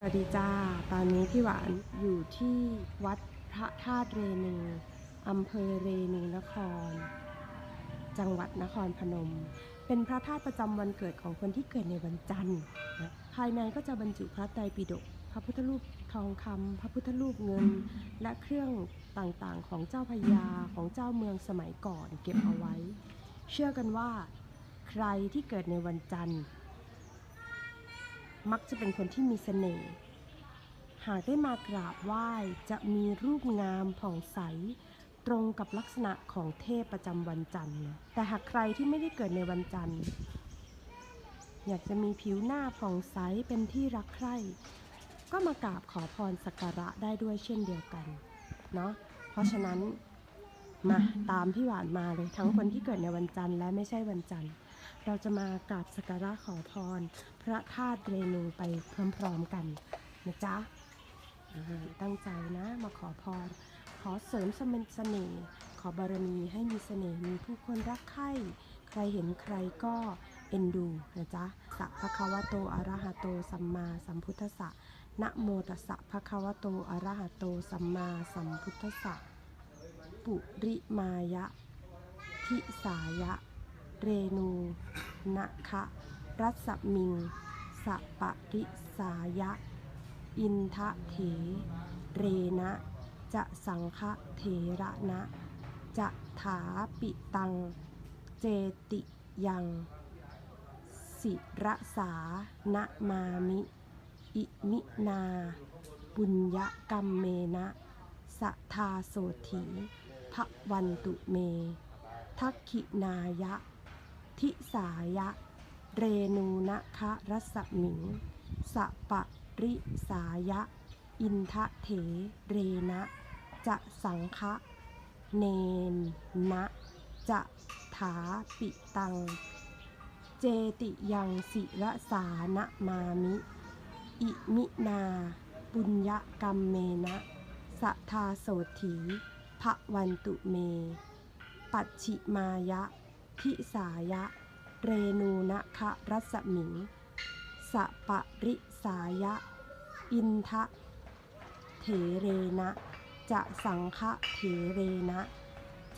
สวัสดีจ้า ตอนนี้พี่หวานอยู่ที่วัดพระธาตุเรนูอำเภอเรนูนคร จังหวัดนครพนม เป็นพระธาตุประจำวันเกิดของคนที่เกิดในวันจันทร์นะภายในก็จะบรรจุพระไตรปิฎก พระพุทธรูปทองคำ พระพุทธรูปเงิน และเครื่องต่างๆ ของเจ้าพญาของเจ้าเมืองสมัยก่อนเก็บเอาไว้ เชื่อกันว่า ใครที่เกิดในวันจันทร์ มักจะเป็นคนที่มีเสน่ห์ หากได้มากราบไหว้จะมีรูปงามผ่องใส ตรงกับลักษณะของเทพประจำวันจันทร์ แต่หากใครที่ไม่ได้เกิดในวันจันทร์ อยากจะมีผิวหน้าผ่องใสเป็นที่รักใคร่ ก็มากราบขอพรสักการะได้ด้วยเช่นเดียวกัน เนาะ เพราะฉะนั้นมาตามพี่หวานมาเลยทั้งคนที่เกิดในวันจันทร์และไม่ใช่วันจันทร์ เราจะมากราบสักการะขอพร พระธาตุเรนูไปพร้อมๆกันนะจ๊ะตั้งใจนะมาขอพร ขอเสริมสมเสน่ห์ขอบารมีให้มีเสน่ห์มีผู้คนรักใคร่ใครเห็นใครก็เอ็นดูนะจ๊ะสัพพะคะวะโตอะระหะโตสัมมาสัมพุทธสะนะโมตัสสะภะคะวะโตอะระหะโตสัมมาสัมพุทธัสสะปุริมายะทิสายะ เรนูนะคะรัศมิงสะปะริสายะ อินทะเถ เรนะ จะสังฆเถระนะ จะถาปิตัง เจติยัง สิระสานะมามิ อิมินาปุญญกรรมเมนะสัทธาโสถีพระวันตุเม ทักขินายะ ทิสายะ เรนูนะคะรัศมิงสะปะริสายะ อินทะเถเรนะ จะสังคะ เนนนะ จะถาปิตัง เจติยังสิระสานะมามิ อิมินาปุญญกรรมเมนะสัทธาโสถีพระวันตุเม ปัจฉิมายะ ทิสายะ เรนูนะคะรัศมิงสะปะริสายะ อินทะเถเรนะ จะสังฆะเถเรนะ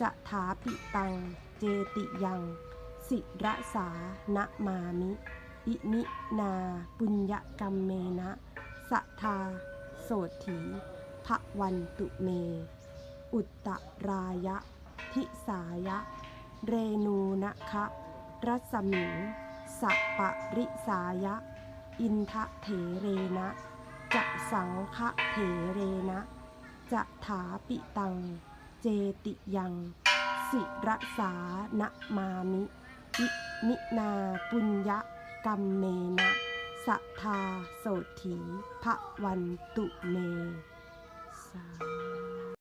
จะถาปิตัง เจติยัง สิระสานะมามิ อิมินาปุญญกรรมเมนะสัทธาโสถีพระวันตุเม อุตตรายะ ทิสายะ เรนูนะคะรัศมิงสะปริสายะ อินทะเถเรนะ จะสังฆะเถเรนะ จะถาปิตัง เจติยัง สิระสานะมามิอิมินาปุญญกรรมเมนะสัทธาโสถีพระวันตุเมสา